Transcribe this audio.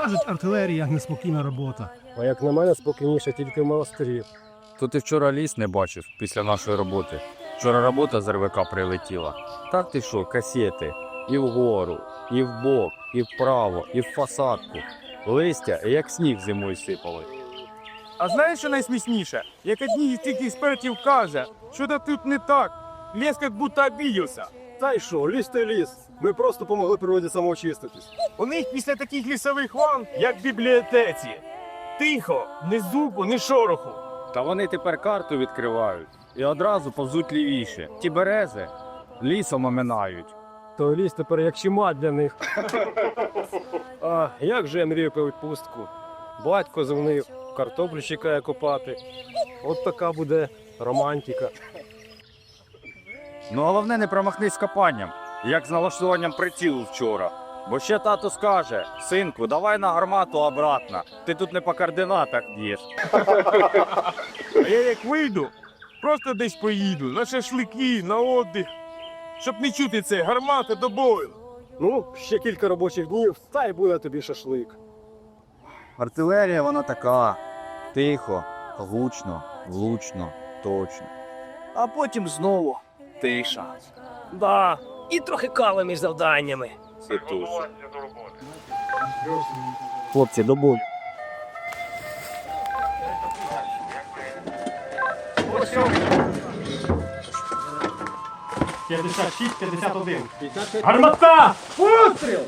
Кажуть, артилерія неспокійна робота. А як на мене, спокійніше тільки в монастирі. То ти вчора ліс не бачив після нашої роботи. Вчора робота з РВК прилетіла. Так ти що, касети, і вгору, і вбок, і вправо, і в фасадку. Листя, як сніг зимою сипали. А знаєш, що найсмішніше? Як одні із цих експертів каже, що тут не так. Лес як будто обідівся. Та й що, ліс та ліс. Ми просто помогли природі самоочиститись. У них після таких лісових ван, як в бібліотеці. Тихо, ні звуку, ні шороху. Та вони тепер карту відкривають і одразу повзуть лівіше. Ті берези лісом оминають. То ліс тепер як чима для них. а як же я мрію про відпустку? Батько звонив, картоплю чекає копати. От така буде романтика. Ну головне не промахнись з копанням, як з налаштуванням прицілу вчора. Бо ще тато скаже, синку, давай на гармату обратно. Ти тут не по координатах б'єш. А я як вийду, просто десь поїду, на шашлики, на отдих. Щоб не чути це, гармата до бою. Ну, ще кілька робочих днів, та й буде тобі шашлик. Артилерія вона така. Тихо, гучно, влучно, точно. А потім знову тиша. Да, і трохи кави між завданнями. Це туша. Хлопці, до бою. Гармата! Постріл!